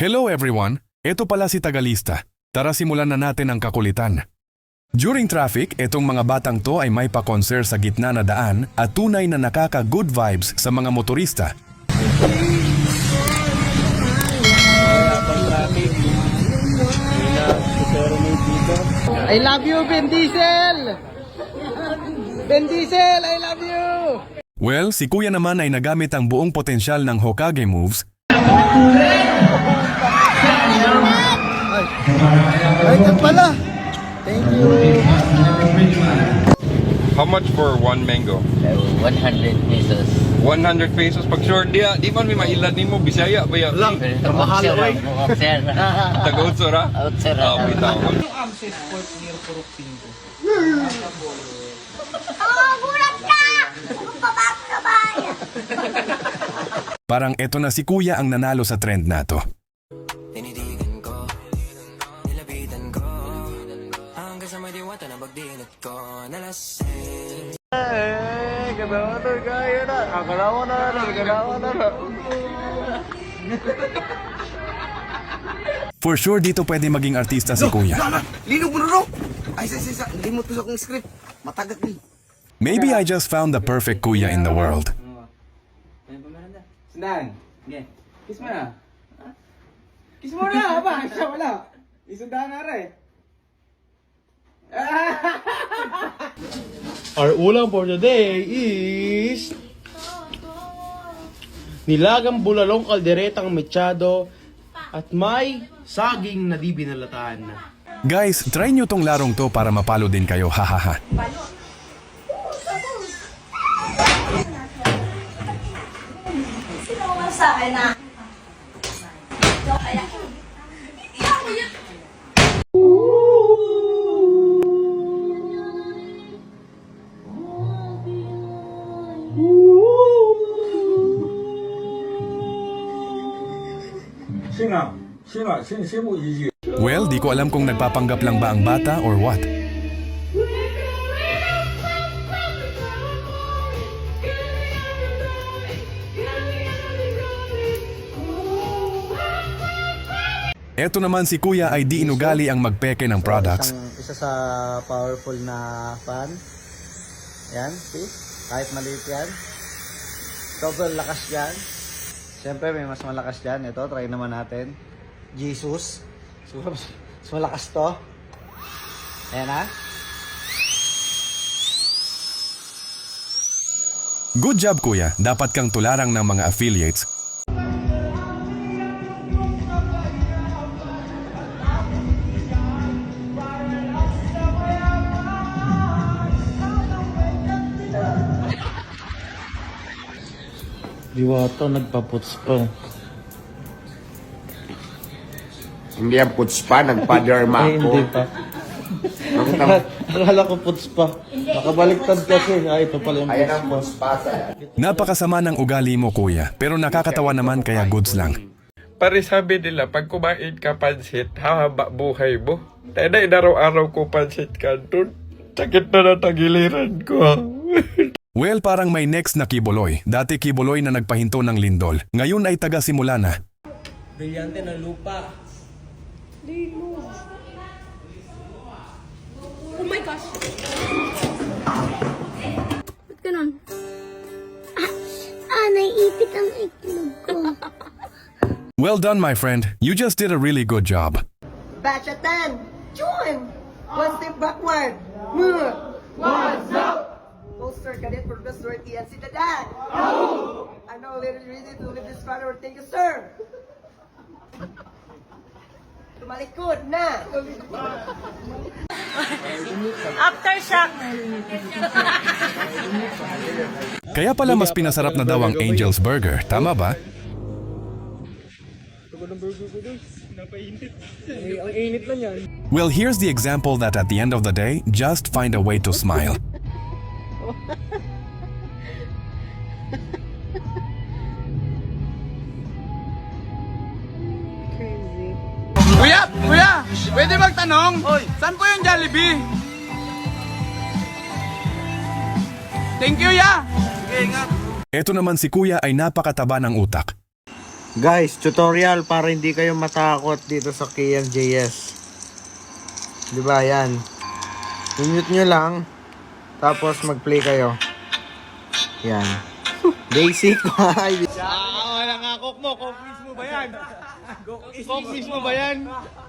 Hello everyone! Ito pala si Tagalista. Tara simulan na natin ang kakulitan. During traffic, itong mga batang to ay may pa-concert sa gitna na daan at tunay na nakaka-good vibes sa mga motorista. I love you, Ben Diesel! Ben Diesel, I love you! Well, si kuya naman ay nagamit ang buong potensyal ng Hokage moves Ay, yan pala! Thank you! How much for one mango? 100 pesos. 100 pesos pag short dia. Di man may mailad nimo Bisaya ba ya? Lang. Mahal oy. Sir. Taga Utsura. Outsir. Ah, bitaw. Oh, gulat ka! Babako na ba? Parang eto na si kuya ang nanalo sa trend na to. May diwata na ko Nalasing Eh, ganawa na, kaya na! Ang ganawa na, ang ganawa na! For sure dito pwede maging artista si kuya. Na raw! Ay, sa, sa, sa, limot ko sa akong script. Matagat ni. Maybe I just found the perfect kuya in the world. Sundan! Okay. Kiss mo na. Kiss mo na, ba? Siya wala. Isundahan na rin. Our ulam for today is nilagang bulalong kalderetang mechado at may saging na di binalatan. Guys, try nyo tong larong to para mapalo din kayo, hahaha. Sino sa akin na? Well, di ko alam kung nagpapanggap lang ba ang bata or what. Eto naman si kuya ay di inugali ang magpeke ng products. Isang, isa sa powerful na fan. Yan, see? Kahit maliit yan. Sobrang lakas yan. Siyempre, may mas malakas dyan. Ito, try naman natin. Jesus. So, mas malakas to. Ayan ah. ha. Good job kuya, dapat kang tularang ng mga affiliates. Diwata nagpaputs pa. Hindi ang puts pa, nagpaderma Ay, hindi pa. Akala ko puts pa. Nakabaliktad kasi. Ay, ito pala yung Ayan puts ang pa. puts pa sa Napakasama ng ugali mo kuya, pero nakakatawa naman kaya goods lang. Pare sabi nila, pag kumain ka pansit, hahaba buhay mo. Tayo na inaraw-araw ko pansit kanton. Sakit na natagiliran ko. Well, parang may next na Kibuloy. Dati Kibuloy na nagpahinto ng lindol. Ngayon ay taga-simula na. Brilyante ng lupa Oh my gosh. Ba't ganun? Ah, ah, naiipit ang itlog ko. Well done, my friend. You just did a really good job. Batch at 10. Join. One step backward. Move. What's up? Poster cadet Professor TNC Dadan. No. I'm now literally ready to leave this father. Thank you, sir. Tumalikod na. Aftershock. Kaya pala mas pinasarap na daw ang Angel's Burger. Tama ba? Well, here's the example that at the end of the day, just find a way to smile. Pwede magtanong? Saan po yung Jollibee? Thank you, ya! Ito naman si kuya ay napakataba ng utak. Guys, tutorial para hindi kayo matakot dito sa KMJS. Di ba yan? I-mute nyo lang. Tapos mag-play kayo. Yan. Basic.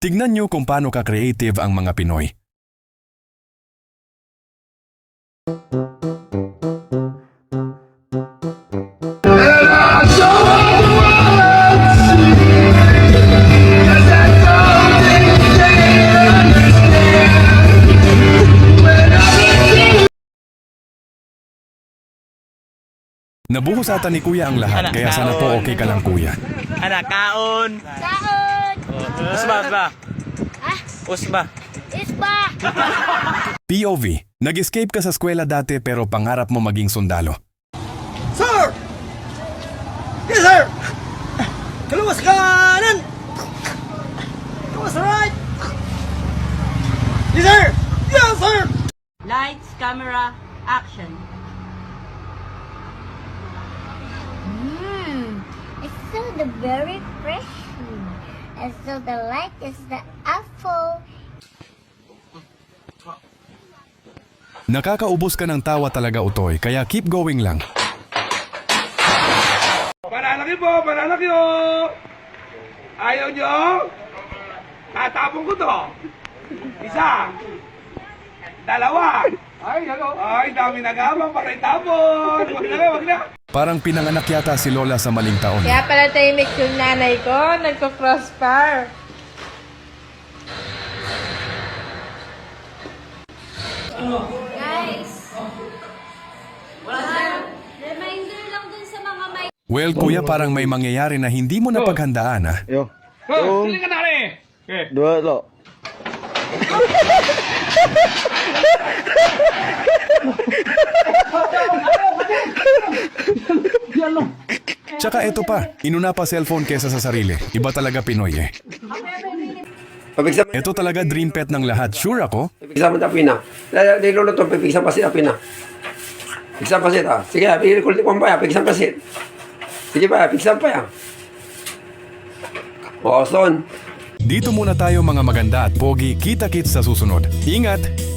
Tignan nyo kung paano ka-creative ang mga Pinoy. Nabuhos ata ni Kuya ang lahat, kaya sana po okay ka lang Kuya. Anak, kaon. Kaon! Usba, usba. Ah, Usba. ispa! POV, nag-escape ka sa eskwela dati pero pangarap mo maging sundalo. Sir! Yes, sir! Kaluwas kanan! Kaluwas right! Yes, sir! Yes, sir! Lights, camera, action. Mmm, it's so the very fresh. And so the light is the apple. Nakakaubos ka ng tawa talaga utoy, kaya keep going lang. Panalaki po, panalaki o! Ayaw nyo? Tatapon ko to. Isa. Dalawa. Ay, ano? Ay, dami nagabang para itapon. Wag na, wag na. Parang pinanganak yata si Lola sa maling taon. Kaya pala tahimik yung nanay ko, nagko-crossbar. Guys! Reminder lang dun sa mga may Well, kuya, parang may mangyayari na hindi mo napaghandaan, ah. Yo. Oh, sili ka na rin. Okay. Dua lo. Tsaka ito pa, inuna pa cellphone kesa sa sarili. Iba talaga Pinoy eh. Pabigsa Ito talaga dream pet ng lahat. Sure ako. pabigsa mo na pina. Dahil lolo to, pabigsa pa siya pina. Pabigsa pa siya ta. Sige, kulit ko pa ya, pabigsa pa siya. Sige pa, pabigsa pa ya. Son. Dito muna tayo mga maganda at pogi. Kita-kits sa susunod. Ingat!